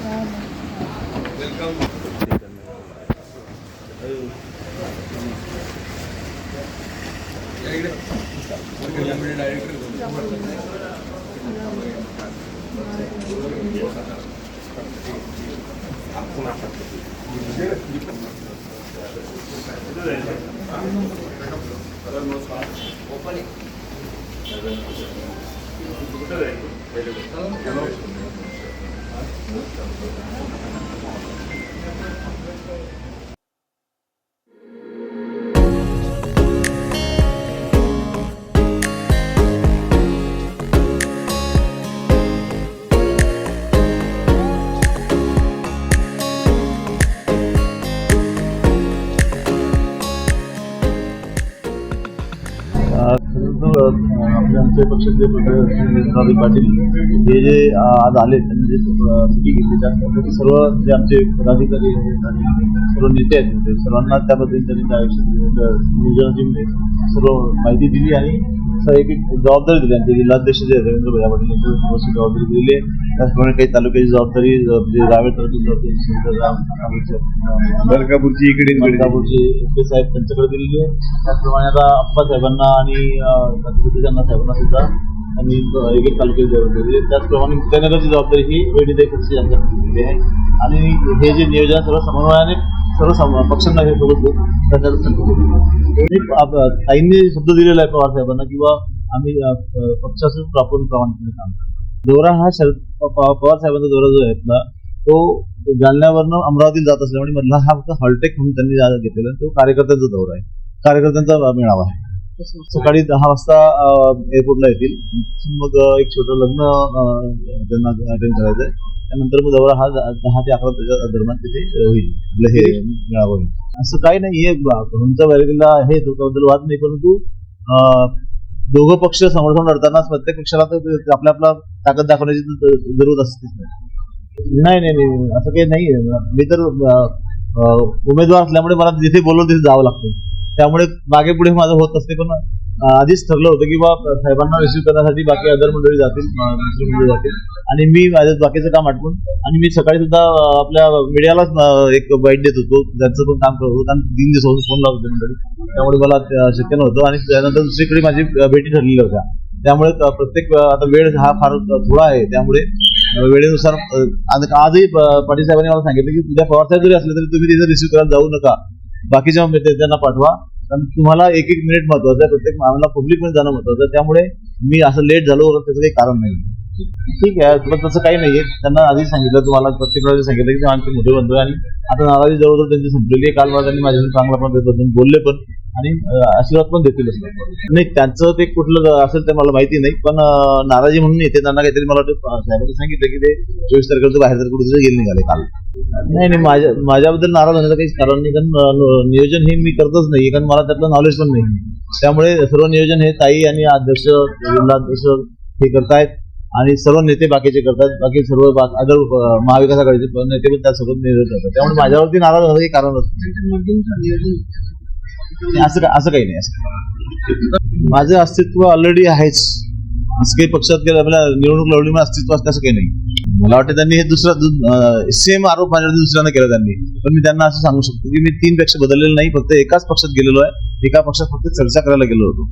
Gracias. आपले आमचे पक्षाचे प्रकाश पाटील हे जे आज आले त्यांनी जे मिटिंग घेतली त्यामध्ये सर्व जे आमचे पदाधिकारी आहेत आणि सर्व नेते आहेत म्हणजे सर्वांना त्याबद्दल त्यांनी त्या नियोजनाची सर्व माहिती दिली आणि एक एक जबाबदारी दिली आणि ते जिल्हाध्यक्ष जे रवींद्र भैया पाटील यांची व्यवस्थित जबाबदारी दिली आहे. त्याचप्रमाणे काही तालुक्याची जबाबदारी म्हणजे रावेर तालुक्याची जबाबदारी मलकापूरची इकडे मलकापूरचे एस पी साहेब त्यांच्याकडे दिलेली आहे. त्याचप्रमाणे आता अप्पा साहेबांना आणि त्यांना साहेबांना सुद्धा आणि एक एक तालुक्याची जबाबदारी दिली. त्याचप्रमाणे मुक्तानगरची जबाबदारी ही वेणीदेव खुर्शी यांच्याकडे दिलेली आहे. आणि हे जे नियोजन सर्व समन्वयाने सर्व पक्षांना हे सोबत घेऊन ताईंनी शब्द दिलेला आहे पवार साहेबांना किंवा आम्ही पक्षाचं आपण प्रमाणपणे काम दौरा हा शरद पवार साहेबांचा दौरा जो आहे आपला तो जालन्यावरनं अमरावतीला जात असल्यामुळे मधला हा फक्त हॉलटेक म्हणून त्यांनी घेतलेला तो कार्यकर्त्यांचा दौरा आहे. कार्यकर्त्यांचा मेळावा आहे. सकाळी दहा वाजता एअरपोर्टला येतील. मग एक छोटं लग्न त्यांना अटेंड करायचं आहे त्यानंतर मग जवळ हा दहा ते अकरा त्याच्या दरम्यान तिथे होईल. आपलं हे मेळावा होईल. असं काही नाही तुमचा तुमच्या हे आहे त्याबद्दल वाद नाही परंतु दोघं पक्ष समर्थन लढताना प्रत्येक पक्षाला तर आपल्या आपला ताकद दाखवण्याची जरूरत असतेच नाही नाही नाही नाही असं काही नाही मी तर उमेदवार असल्यामुळे मला जिथे बोलवलं तिथे जावं लागतं. त्यामुळे मागे पुढे माझं होत असते पण आधीच ठरलं होतं की बा साहेबांना रिसिव्ह करण्यासाठी बाकी अदर मंडळी जातील दुसरी मंडळी जातील. आणि मी माझ्या बाकीचं काम आटपून आणि मी सकाळी सुद्धा आपल्या मीडियालाच एक बाईट देत होतो. त्यांचं पण काम करत होतो. कारण तीन दिवसापासून फोन लावत होते मंडळी. त्यामुळे मला शक्य नव्हतं. आणि त्यानंतर दुसरीकडे माझी भेटी ठरलेल्या होत्या. त्यामुळे प्रत्येक आता वेळ हा फार थोडा आहे. त्यामुळे वेळेनुसार आजही पाटील साहेबांनी मला सांगितलं की उद्या पवार साहेब जरी असले तरी तुम्ही तिथे रिसिव्ह करायला जाऊ नका. बाकीच्या त्यांना पाठवा. कारण तुम्हाला एक एक मिनिट महत्वाचं आहे. प्रत्येक आम्हाला पब्लिकमध्ये जाणं महत्वाचं आहे. त्यामुळे मी असं लेट झालो वगैरे त्याचं काही कारण नाही ठीक आहे. पण तसं काही नाहीये. त्यांना आधी सांगितलं. तुम्हाला प्रत्येक वेळेला सांगितलं की आमचे मोठे बंधू आणि आता नाराजी जवळजवळ त्यांची संपलेली आहे. काल मला त्यांनी माझ्याशी चांगला पण बोलले पण आणि आशीर्वाद पण देतीलच नाही त्यांचं ते कुठलं असेल ते मला माहिती नाही पण नाराजी म्हणून येते त्यांना काहीतरी मला वाटतं साहेबांनी सांगितलं की ते चोवीस तारखेला बाहेर तर कुठे गेले निघाले काल. नाही नाही माझ्या माझ्याबद्दल नाराज होण्याचं काहीच कारण नाही कारण नियोजन हे मी करतच नाही कारण मला त्यातलं नॉलेज पण नाही. त्यामुळे सर्व नियोजन हे ताई आणि अध्यक्ष जिल्हाध्यक्ष हे करतायत आणि सर्व नेते बाकीचे करतात बाकी सर्व अदर महाविकास आघाडीचे पण नेते पण त्यासोबत नियोजन करतात. त्यामुळे माझ्यावरती नाराज होण्याचं काही कारण नाही असं असं काही नाही असं माझं अस्तित्व ऑलरेडी आहेच. असं काही पक्षात गेलं आपल्या निवडणूक लढली म्हणून अस्तित्व असतं असं काही नाही. मला वाटतं त्यांनी हे दुसरा सेम आरोप माझ्यावरती दुसऱ्यानं केला त्यांनी. पण मी त्यांना असं सांगू शकतो की मी तीन पेक्षा बदललेलं नाही फक्त एकाच पक्षात गेलेलो आहे. एका पक्षात फक्त चर्चा करायला गेलो होतो.